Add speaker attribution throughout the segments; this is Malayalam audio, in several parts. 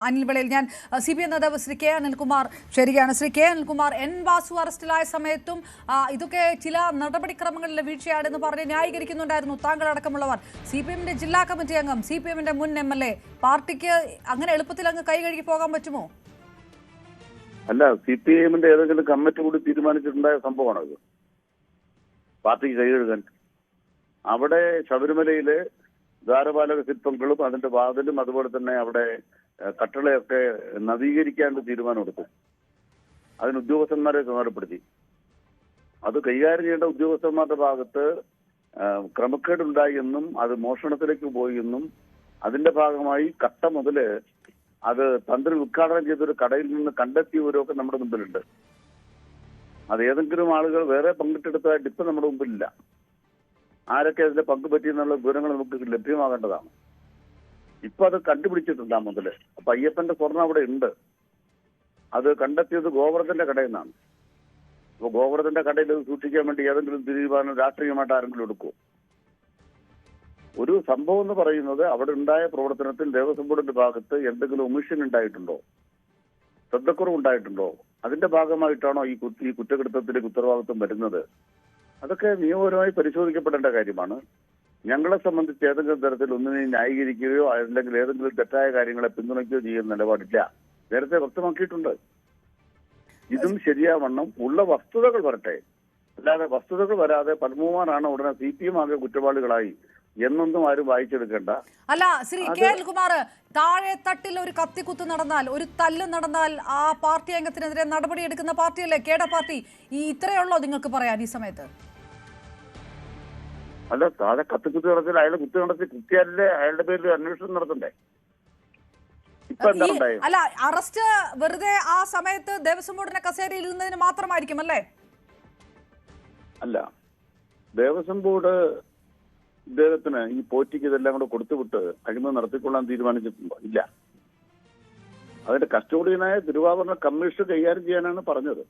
Speaker 1: അനിൽ വിളയിൽ ഞാൻ സി പി എം നേതാവ് ശ്രീ കെ അനിൽകുമാർ ശരിയാണ് ശ്രീ കെ അനിൽകുമാർ എൻ വാസു അറസ്റ്റിലായ സമയത്തും ഇതൊക്കെ ചില നടപടിക്രമങ്ങളിലെ വീഴ്ചയാണെന്ന് പറഞ്ഞ് ന്യായീകരിക്കുന്നുണ്ടായിരുന്നു താങ്കൾ അടക്കമുള്ളവർ സി പി എമ്മിന്റെ ജില്ലാ കമ്മിറ്റി അംഗം സി പി എമ്മിന്റെ മുൻ എം എൽ എ. പാർട്ടിക്ക് അങ്ങനെ എളുപ്പത്തിൽ അങ്ങ് കൈ കഴുകി പോകാൻ പറ്റുമോ?
Speaker 2: അല്ല സി പി എമ്മിന്റെ ഏതെങ്കിലും കമ്മിറ്റി കൂടി തീരുമാനിച്ചിട്ടുണ്ടായ സംഭവമാണോ ഇത് പാർട്ടിക്ക് കൈകഴുകാൻ അവിടെ ശബരിമലയിലെ ദ്വാരപാലക ശില്പങ്ങളും അതിന്റെ വാതിലും അതുപോലെ തന്നെ അവിടെ കട്ടളയൊക്കെ നവീകരിക്കാനുള്ള തീരുമാനമെടുത്തു. അതിന് ഉദ്യോഗസ്ഥന്മാരെ ചുമതലപ്പെടുത്തി അത് കൈകാര്യം ചെയ്യേണ്ട ഉദ്യോഗസ്ഥന്മാരുടെ ഭാഗത്ത് ക്രമക്കേട് ക്രമക്കേടുണ്ടായി എന്നും അത് മോഷണത്തിലേക്ക് പോയി എന്നും അതിന്റെ ഭാഗമായി കട്ട മുതൽ അത് തന്ത്രി ഉദ്ഘാടനം ചെയ്തൊരു കടയിൽ നിന്ന് കണ്ടെത്തിയവരൊക്കെ നമ്മുടെ മുമ്പിലുണ്ട്. അത് ഏതെങ്കിലും ആളുകൾ വേറെ പങ്കിട്ടെടുത്തതായിട്ട് ഇപ്പൊ നമ്മുടെ മുമ്പിലില്ല. ആരൊക്കെ അതിന്റെ പങ്ക് പറ്റിയെന്നുള്ള വിവരങ്ങൾ നമുക്ക് ലഭ്യമാകേണ്ടതാണ്. ഇപ്പൊ അത് കണ്ടുപിടിച്ചിട്ടുണ്ട് ആ മുതൽ. അപ്പൊ അയ്യപ്പന്റെ സ്വർണം അവിടെ ഉണ്ട്. അത് കണ്ടെത്തിയത് ഗോവർദ്ധന്റെ കടയിൽ നിന്നാണ് അപ്പൊ ഗോവർദ്ധന്റെ കടയിൽ സൂക്ഷിക്കാൻ വേണ്ടി ഏതെങ്കിലും തീരുമാനം രാഷ്ട്രീയമായിട്ട് ആരെങ്കിലും എടുക്കുമോ ഒരു സംഭവം എന്ന് പറയുന്നത് അവിടെ ഉണ്ടായ പ്രവർത്തനത്തിൽ ദേവസ്വം ബോർഡിന്റെ ഭാഗത്ത് എന്തെങ്കിലും ഒമിഷൻ ഉണ്ടായിട്ടുണ്ടോ? ശ്രദ്ധക്കുറവ് ഉണ്ടായിട്ടുണ്ടോ? അതിന്റെ ഭാഗമായിട്ടാണോ ഈ കുറ്റകൃത്യത്തിന്റെ ഉത്തരവാദിത്വം വരുന്നത്? അതൊക്കെ നിയമപരമായി പരിശോധിക്കപ്പെടേണ്ട കാര്യമാണ്. ഞങ്ങളെ സംബന്ധിച്ച് ഏതെങ്കിലും തരത്തിൽ ഒന്നിനെയും ന്യായീകരിക്കുകയോ അല്ലെങ്കിൽ ഏതെങ്കിലും തെറ്റായ കാര്യങ്ങളെ പിന്തുണയ്ക്കുകയോ ചെയ്യുന്ന നിലപാടില്ല. നേരത്തെ വ്യക്തമാക്കിയിട്ടുണ്ട്. ഇതും ശരിയാവണ്ണം. ഉള്ള വസ്തുതകൾ വരട്ടെ. അല്ലാതെ വസ്തുതകൾ വരാതെ പത്മകുമാറാണ് ഉടനെ സി പി എം ആകെ കുറ്റവാളികളായി എന്നൊന്നും ആരും വായിച്ചെടുക്കേണ്ട.
Speaker 1: അല്ല ശ്രീ കെ എൽ കുമാർ താഴെ തട്ടിൽ ഒരു കത്തിക്കുത്ത് നടന്നാൽ ഒരു തല്ല് നടന്നാൽ ആ പാർട്ടി അംഗത്തിനെതിരെ നടപടി എടുക്കുന്ന പാർട്ടിയല്ലേ? കേട പാർട്ടി. ഈ ഇത്രയുള്ളോ നിങ്ങൾക്ക് പറയാൻ ഈ സമയത്ത്?
Speaker 2: അല്ല താഴെ കത്തിക്കുത്തി നടത്തി അയാളെ കുത്തി നടത്തി കുത്തിയാലേ അയാളുടെ പേരിൽ അന്വേഷണം നടത്തണ്ടേ?
Speaker 1: അല്ല അറസ്റ്റ് വെറുതെ ആ സമയത്ത് ദേവസ്വം ബോർഡിന്റെ കസേരയിൽ ഇരുന്നതിന് മാത്രമായിരിക്കും അല്ലേ?
Speaker 2: അല്ല ദേവസ്വം ബോർഡ് ഇദ്ദേഹത്തിന് ഈ പോറ്റിക്ക് ഇതെല്ലാം കൂടെ കൊടുത്തുവിട്ട് അഴിമതി നടത്തിക്കൊള്ളാൻ തീരുമാനിച്ചിട്ടുണ്ടോ? ഇല്ല. അതിന്റെ കസ്റ്റോഡിയനായ തിരുവാഭരണ കമ്മീഷൻ കൈകാര്യം ചെയ്യാനാണ് പറഞ്ഞത്.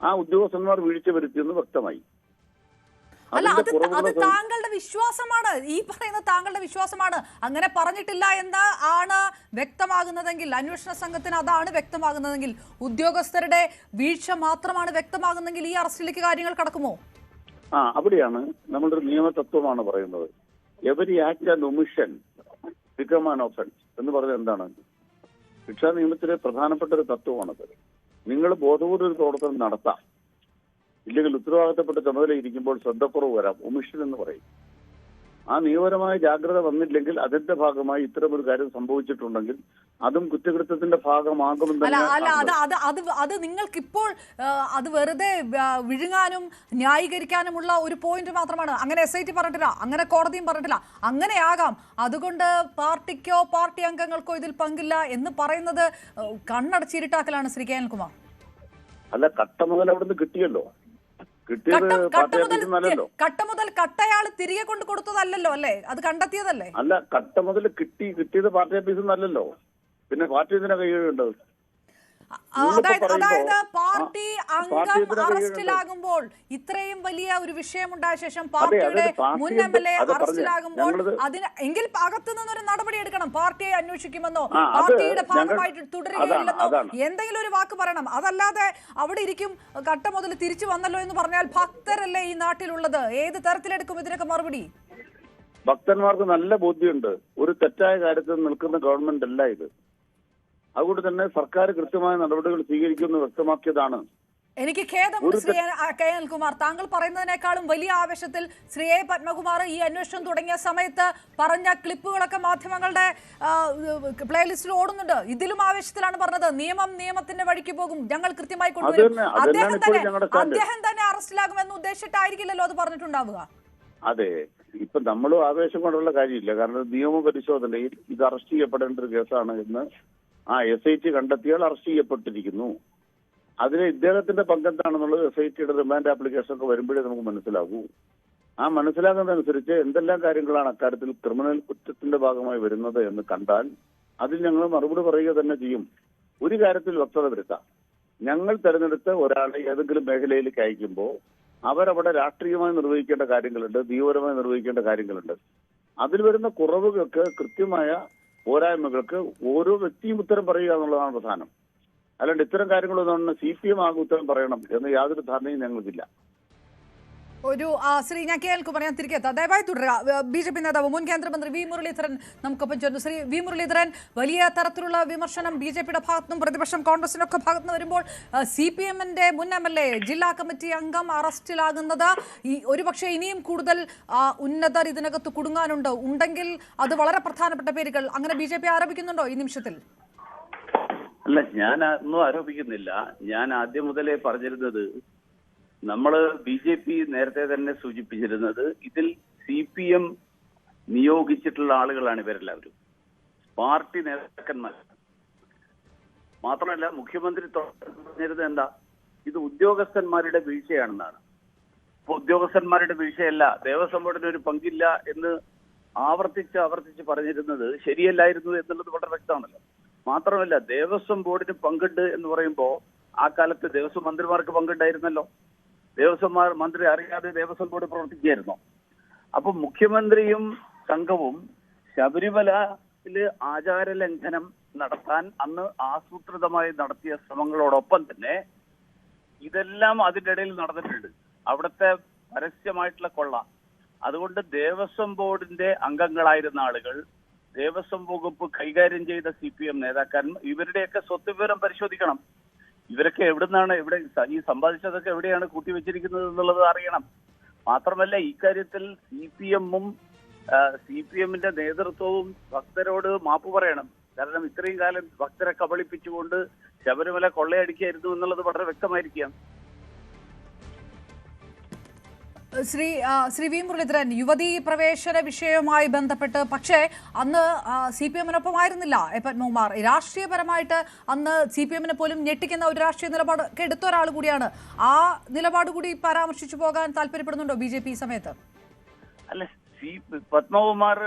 Speaker 2: ആ ഉദ്യോഗസ്ഥന്മാർ വീഴ്ച വരുത്തിയെന്ന് വ്യക്തമായി.
Speaker 1: അല്ല അത് അത് താങ്കളുടെ വിശ്വാസമാണ്. ഈ പറയുന്ന താങ്കളുടെ വിശ്വാസമാണ്. അങ്ങനെ പറഞ്ഞിട്ടില്ല എന്ന് ആണ് വ്യക്തമാകുന്നതെങ്കിൽ അന്വേഷണ സംഘത്തിന് അതാണ് വ്യക്തമാകുന്നതെങ്കിൽ ഉദ്യോഗസ്ഥരുടെ വീഴ്ച മാത്രമാണ് വ്യക്തമാകുന്നതെങ്കിൽ ഈ അറസ്റ്റിലേക്ക് കാര്യങ്ങൾ കടക്കുമോ?
Speaker 2: ആ അവിടെയാണ് നമ്മളൊരു നിയമതത്വമാണ് പറയുന്നത്. Every act and omission become an offence എന്ന് പറഞ്ഞത് എന്താണ്? ശിക്ഷാ നിയമത്തിലെ പ്രധാനപ്പെട്ട ഒരു തത്വമാണത്. നിങ്ങൾ ബോധപൂർവ പ്രവർത്തനം നടത്താം. ഇല്ലെങ്കിൽ ഉത്തരവാദിത്തപ്പെട്ട ചുമതല ഇരിക്കുമ്പോൾ ശ്രദ്ധക്കുറവ് വരാം. ഒമിഷൻ എന്ന് പറയും. ആ നിയമപരമായ ജാഗ്രത വന്നില്ലെങ്കിൽ അതിന്റെ ഭാഗമായി ഇത്തരമൊരു കാര്യം സംഭവിച്ചിട്ടുണ്ടെങ്കിൽ അതും കുറ്റകൃത്യത്തിന്റെ ഭാഗമാകും
Speaker 1: അല്ല അത് അത് അത് അത് നിങ്ങൾക്കിപ്പോൾ ആ, അത് വെറുതെ വിഴുങ്ങാനും ന്യായീകരിക്കാനുമുള്ള ഒരു പോയിന്റ് മാത്രമാണ്. അങ്ങനെ എസ് ഐ ടി പറഞ്ഞിട്ടില്ല അങ്ങനെ കോടതിയും പറഞ്ഞിട്ടില്ല. അങ്ങനെയാകാം. അതുകൊണ്ട് പാർട്ടിക്കോ പാർട്ടി അംഗങ്ങൾക്കോ ഇതിൽ പങ്കില്ല എന്ന് പറയുന്നത് കണ്ണടച്ചിരിട്ടാക്കലാണ് ശ്രീ കെ അനിൽകുമാർ
Speaker 2: അല്ല കട്ട മുതൽ അവിടുന്ന് കിട്ടിയല്ലോ.
Speaker 1: കട്ട മുതൽ കട്ടയാൾ തിരികെ കൊണ്ട് കൊടുത്തതല്ലല്ലോ അല്ലേ? അത് കണ്ടെത്തിയതല്ലേ?
Speaker 2: അല്ല കട്ട മുതൽ കിട്ടി കിട്ടിയത് പാർട്ടി ഓഫീസിൽ നിന്നല്ലല്ലോ. പിന്നെ പാർട്ടി എന്തിനാ കൈകഴുകേണ്ടത്
Speaker 1: അതായത് അതായത് പാർട്ടി അംഗം അറസ്റ്റിലാകുമ്പോൾ ഇത്രയും വലിയ ഒരു വിഷയമുണ്ടായ ശേഷം പാർട്ടിയുടെ മുൻ എം എൽ എ അറസ്റ്റിലാകുമ്പോൾ അതിന് എങ്കിൽ അകത്തു നിന്നൊരു നടപടി എടുക്കണം. പാർട്ടിയെ അന്വേഷിക്കുമെന്നോ പാർട്ടിയുടെ ഭാഗമായിട്ട് തുടരുകയില്ലെന്നോ എന്തെങ്കിലും ഒരു വാക്ക് പറയണം. അതല്ലാതെ അവിടെ ഇരിക്കും കട്ട മുതൽ തിരിച്ചു വന്നല്ലോ എന്ന് പറഞ്ഞാൽ ഭക്തരല്ലേ ഈ നാട്ടിലുള്ളത്? ഏത് തരത്തിലെടുക്കും ഇതിനൊക്കെ മറുപടി?
Speaker 2: ഭക്തന്മാർക്ക് നല്ല ബോധ്യമുണ്ട്. ഒരു തെറ്റായ കാര്യത്തിൽ നിൽക്കുന്ന ഗവൺമെന്റ് അല്ല ഇത്. അതുകൊണ്ട് തന്നെ സർക്കാർ കൃത്യമായ നടപടികൾ സ്വീകരിക്കുമെന്ന് വ്യക്തമാക്കിയതാണ്.
Speaker 1: എനിക്ക് ഖേദമുണ്ട് ശ്രീ കെ അനിൽകുമാർ. താങ്കൾ പറയുന്നതിനേക്കാളും വലിയ ആവേശത്തിൽ ശ്രീ എ പത്മകുമാർ ഈ അന്വേഷണം തുടങ്ങിയ സമയത്ത് പറഞ്ഞ ക്ലിപ്പുകളൊക്കെ മാധ്യമങ്ങളുടെ പ്ലേലിസ്റ്റിൽ ഓടുന്നുണ്ട്. ഇതിലും ആവേശത്തിലാണ് പറഞ്ഞത്. നിയമം നിയമത്തിന്റെ വഴിക്ക് പോകും. ഞങ്ങൾ കൃത്യമായി കൊണ്ടുവരും. അദ്ദേഹം തന്നെ. അദ്ദേഹം തന്നെ അറസ്റ്റിലാകുമെന്ന് ഉദ്ദേശിച്ചിട്ടായിരിക്കില്ലല്ലോ അത് പറഞ്ഞിട്ടുണ്ടാവുക?
Speaker 2: അതെ. ഇപ്പൊ നമ്മളും ആവേശം കൊണ്ടുള്ള കാര്യമില്ല. കാരണം നിയമ പരിശോധനയിൽ ഇത് അറസ്റ്റ് ചെയ്യപ്പെടേണ്ട ഒരു കേസാണ് എന്ന് ആ എസ് ഐ ടി കണ്ടെത്തിയാൽ അറസ്റ്റ് ചെയ്യപ്പെട്ടിരിക്കുന്നു. അതിന് ഇദ്ദേഹത്തിന്റെ പങ്കെന്താണെന്നുള്ളത് എസ് ഐ ടിയുടെ റിമാൻഡ് ആപ്ലിക്കേഷൻ ഒക്കെ വരുമ്പോഴേ നമുക്ക് മനസ്സിലാകൂ. ആ മനസ്സിലാകുന്നതനുസരിച്ച് എന്തെല്ലാം കാര്യങ്ങളാണ് അക്കാര്യത്തിൽ ക്രിമിനൽ കുറ്റത്തിന്റെ ഭാഗമായി വരുന്നത് എന്ന് കണ്ടാൽ അതിൽ ഞങ്ങൾ മറുപടി പറയുക തന്നെ ചെയ്യും. ഒരു കാര്യത്തിൽ വ്യക്തത വരുത്താം. ഞങ്ങൾ തെരഞ്ഞെടുത്ത് ഒരാളെ ഏതെങ്കിലും മേഖലയിലേക്ക് അയക്കുമ്പോൾ അവരവിടെ രാഷ്ട്രീയമായി നിർവഹിക്കേണ്ട കാര്യങ്ങളുണ്ട് നിയമപരമായി നിർവഹിക്കേണ്ട കാര്യങ്ങളുണ്ട്. അതിൽ വരുന്ന കുറവുകൾക്ക് കൃത്യമായ പോരായ്മകൾക്ക് ഓരോ വ്യക്തിയും ഉത്തരം പറയുക എന്നുള്ളതാണ് പ്രധാനം. അല്ലാണ്ട് ഇത്തരം കാര്യങ്ങളൊന്നും സി പി എം ആകെ ഉത്തരം പറയണം എന്ന് യാതൊരു ധാരണയും ഞങ്ങൾക്കില്ല.
Speaker 1: ഒരു ശ്രീ ഞാൻ കെ പറയാൻ തിരികെ എത്താം. ദയവായി തുടരുക. ബി ജെ പി നേതാവ് മുൻ കേന്ദ്രമന്ത്രി വി മുരളീധരൻ നമുക്കൊപ്പം ചേർന്നു ശ്രീ വി മുരളീധരൻ വലിയ തരത്തിലുള്ള വിമർശനം ബി ജെ പിയുടെ ഭാഗത്തുനിന്നും പ്രതിപക്ഷം കോൺഗ്രസിന്റെ ഒക്കെ ഭാഗത്തുനിന്ന് വരുമ്പോൾ സി പി എമ്മിന്റെ മുൻ എം എൽ എ ജില്ലാ കമ്മിറ്റി അംഗം അറസ്റ്റിലാകുന്നത് ഈ ഒരുപക്ഷെ ഇനിയും കൂടുതൽ ഉന്നതർ ഇതിനകത്ത് കുടുങ്ങാനുണ്ട്. ഉണ്ടെങ്കിൽ അത് വളരെ പ്രധാനപ്പെട്ട പേരുകൾ. അങ്ങനെ ബി ജെ പി ആരോപിക്കുന്നുണ്ടോ ഈ നിമിഷത്തിൽ?
Speaker 2: അല്ല ഞാൻ ഒന്നും ആരോപിക്കുന്നില്ല. ഞാൻ ആദ്യം മുതലേ പറഞ്ഞിരുന്നത് നമ്മൾ ബി ജെ പി നേരത്തെ തന്നെ സൂചിപ്പിച്ചിരുന്നത് ഇതിൽ സി പി എം നിയോഗിച്ചിട്ടുള്ള ആളുകളാണ് ഇവരെല്ലാവരും. പാർട്ടി നേതാക്കന്മാർ. മാത്രമല്ല മുഖ്യമന്ത്രി പറഞ്ഞിരുന്നത് എന്താ? ഇത് ഉദ്യോഗസ്ഥന്മാരുടെ വീഴ്ചയാണെന്നാണ്. ഇപ്പൊ ഉദ്യോഗസ്ഥന്മാരുടെ വീഴ്ചയല്ല ദേവസ്വം ബോർഡിന് ഒരു പങ്കില്ല എന്ന് ആവർത്തിച്ച് ആവർത്തിച്ച് പറഞ്ഞിരുന്നത് ശരിയല്ലായിരുന്നു എന്നുള്ളത് വളരെ വ്യക്തമാണല്ലോ. മാത്രമല്ല ദേവസ്വം ബോർഡിന് പങ്കുണ്ട് എന്ന് പറയുമ്പോൾ ആ കാലത്ത് ദേവസ്വം മന്ത്രിമാർക്ക് പങ്കുണ്ടായിരുന്നല്ലോ. ദേവസ്വം മന്ത്രി അറിയാതെ ദേവസ്വം ബോർഡ് പ്രവർത്തിക്കുകയായിരുന്നു. അപ്പൊ മുഖ്യമന്ത്രിയും സംഘവും ശബരിമലയിൽ ആചാര ലംഘനം നടത്താൻ അന്ന് ആസൂത്രിതമായി നടത്തിയ ശ്രമങ്ങളോടൊപ്പം തന്നെ ഇതെല്ലാം അതിന്റെ ഇടയിൽ നടന്നിട്ടുണ്ട്. അവിടുത്തെ പരസ്യമായിട്ടുള്ള കൊള്ള. അതുകൊണ്ട് ദേവസ്വം ബോർഡിന്റെ അംഗങ്ങളായിരുന്ന ആളുകൾ ദേവസ്വം വകുപ്പ് കൈകാര്യം ചെയ്ത സി പി എം നേതാക്കന്മാർ ഇവരുടെയൊക്കെ സ്വത്ത് വിവരം പരിശോധിക്കണം. ഇവരൊക്കെ എവിടുന്നാണ് ഇവിടെ ഈ സമ്പാദിച്ചതൊക്കെ എവിടെയാണ് കൂട്ടിവെച്ചിരിക്കുന്നത് എന്നുള്ളത് അറിയണം. മാത്രമല്ല ഇക്കാര്യത്തിൽ സി പി എമ്മും സി പി എമ്മിന്റെ നേതൃത്വവും ഭക്തരോട് മാപ്പ് പറയണം. കാരണം ഇത്രയും കാലം ഭക്തരെ കബളിപ്പിച്ചുകൊണ്ട് ശബരിമല കൊള്ളയടിക്കായിരുന്നു എന്നുള്ളത് വളരെ വ്യക്തമായിരിക്കാം
Speaker 1: ശ്രീ ശ്രീ വി മുരളീധരൻ യുവതീ പ്രവേശന വിഷയവുമായി ബന്ധപ്പെട്ട് പക്ഷേ അന്ന് സി പി എമ്മിനൊപ്പമായിരുന്നില്ല. എ പത്മകുമാർ രാഷ്ട്രീയപരമായിട്ട് അന്ന് സി പി എമ്മിനെ പോലും ഞെട്ടിക്കുന്ന ഒരു രാഷ്ട്രീയ നിലപാട് എടുത്ത ഒരാൾ കൂടിയാണ്. ആ നിലപാട് കൂടി പരാമർശിച്ചു പോകാൻ താല്പര്യപ്പെടുന്നുണ്ടോ ബി ജെ പി സമയത്ത്?
Speaker 2: അല്ല സി പത്മകുമാർ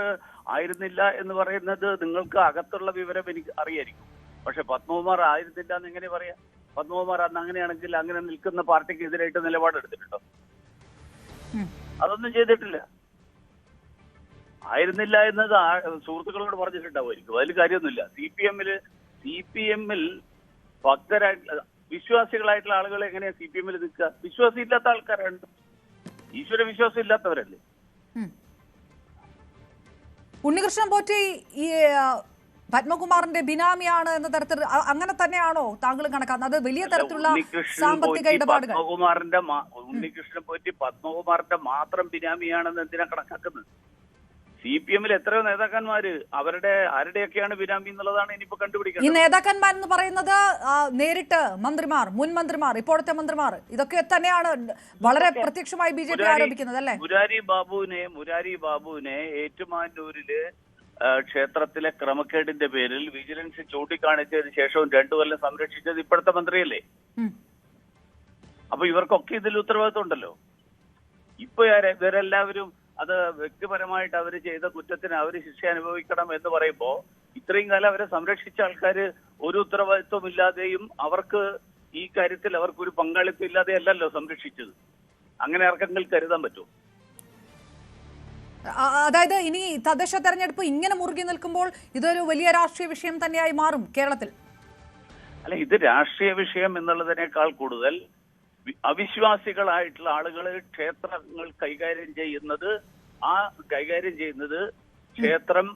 Speaker 2: ആയിരുന്നില്ല എന്ന് പറയുന്നത് നിങ്ങൾക്ക് അകത്തുള്ള വിവരം എനിക്ക് അറിയായിരിക്കും. പക്ഷെ പത്മകുമാർ ആയിരുന്നില്ല എന്ന് എങ്ങനെ പറയാം? പത്മകുമാർ അന്ന് അങ്ങനെയാണെങ്കിൽ അങ്ങനെ നിൽക്കുന്ന പാർട്ടിക്ക് എതിരായിട്ട് നിലപാടെടുത്തിട്ടുണ്ടോ. അതൊന്നും ചെയ്തിട്ടില്ല. ആയിരുന്നില്ല എന്നത് ആ- സുഹൃത്തുക്കളോട് പറഞ്ഞിട്ടുണ്ടാവുമായിരിക്കും അതിൽ കാര്യമൊന്നുമില്ല. സി പി എമ്മിൽ സി പി എമ്മിൽ ഭക്തരായിട്ടുള്ള വിശ്വാസികളായിട്ടുള്ള ആളുകൾ എങ്ങനെയാ സി പി എമ്മിൽ നിൽക്കുക? വിശ്വാസം ഇല്ലാത്ത ആൾക്കാരാണ്. ഈശ്വര വിശ്വാസം ഇല്ലാത്തവരല്ലേ?
Speaker 1: ഉണ്ണികൃഷ്ണൻ പോറ്റി പത്മകുമാറിന്റെ ബിനാമിയാണ് എന്ന തരത്തിൽ അങ്ങനെ തന്നെയാണോ താങ്കൾ കണക്കാക്കുന്നത്? അത് വലിയ തരത്തിലുള്ള സാമ്പത്തിക ഇടപാടുകൾ.
Speaker 2: പത്മകുമാറിന്റെ ഉണ്ണികൃഷ്ണനെ ഉണ്ണികൃഷ്ണൻ പോറ്റി പത്മകുമാറിന്റെ മാത്രം ബിനാമിയാണെന്ന് എന്തിനാ കണക്കാക്കുന്നത്? സി പി എമ്മിൽ എത്രയോ നേതാക്കന്മാര് അവരുടെ ആരുടെയൊക്കെയാണ് ബിനാമി എന്നുള്ളതാണ് ഇനിയിപ്പോ കണ്ടുപിടിക്കുന്നത് ഈ
Speaker 1: നേതാക്കന്മാർ എന്ന് പറയുന്നത് നേരിട്ട് മന്ത്രിമാർ മുൻ മന്ത്രിമാർ ഇപ്പോഴത്തെ മന്ത്രിമാർ ഇതൊക്കെ തന്നെയാണ് വളരെ പ്രത്യക്ഷമായി ബി ജെ പി ആരോപിക്കുന്നത് അല്ലേ?
Speaker 2: മുരാരി ബാബുവിനെ മുരാരി ബാബുവിനെ ഏറ്റുമാനൂരിൽ ക്ഷേത്രത്തിലെ ക്രമക്കേടിന്റെ പേരിൽ വിജിലൻസ് ചൂണ്ടിക്കാണിച്ചതിന് ശേഷവും രണ്ടു കൊല്ലം സംരക്ഷിച്ചത് ഇപ്പോഴത്തെ മന്ത്രിയല്ലേ. അപ്പൊ ഇവർക്കൊക്കെ ഇതിൽ ഉത്തരവാദിത്വം ഉണ്ടല്ലോ ഇപ്പൊ ഇവരെല്ലാവരും അത് വ്യക്തിപരമായിട്ട് അവർ ചെയ്ത കുറ്റത്തിന് അവർ ശിക്ഷ അനുഭവിക്കണം എന്ന് പറയുമ്പോ ഇത്രയും കാലം അവരെ സംരക്ഷിച്ച ആൾക്കാര് ഒരു ഉത്തരവാദിത്വം ഇല്ലാതെയും അവർക്ക് ഈ കാര്യത്തിൽ അവർക്കൊരു പങ്കാളിത്തം ഇല്ലാതെ അല്ലല്ലോ സംരക്ഷിച്ചത്. അങ്ങനെ ആർക്കെങ്കിലും കരുതാൻ പറ്റുമോ?
Speaker 1: അതായത് ഇനി തദ്ദേശ തെരഞ്ഞെടുപ്പ് ഇങ്ങനെ മുറുകി നിൽക്കുമ്പോൾ ഇതൊരു വലിയ രാഷ്ട്രീയ വിഷയം തന്നെയായി മാറും കേരളത്തിൽ.
Speaker 2: അല്ല ഇത് രാഷ്ട്രീയ വിഷയം എന്നുള്ളതിനേക്കാൾ കൂടുതൽ അവിശ്വാസികളായിട്ടുള്ള ആളുകൾ ക്ഷേത്രങ്ങൾ കൈകാര്യം ചെയ്യുന്നത് ആ കൈകാര്യം ചെയ്യുന്നത് ക്ഷേത്രം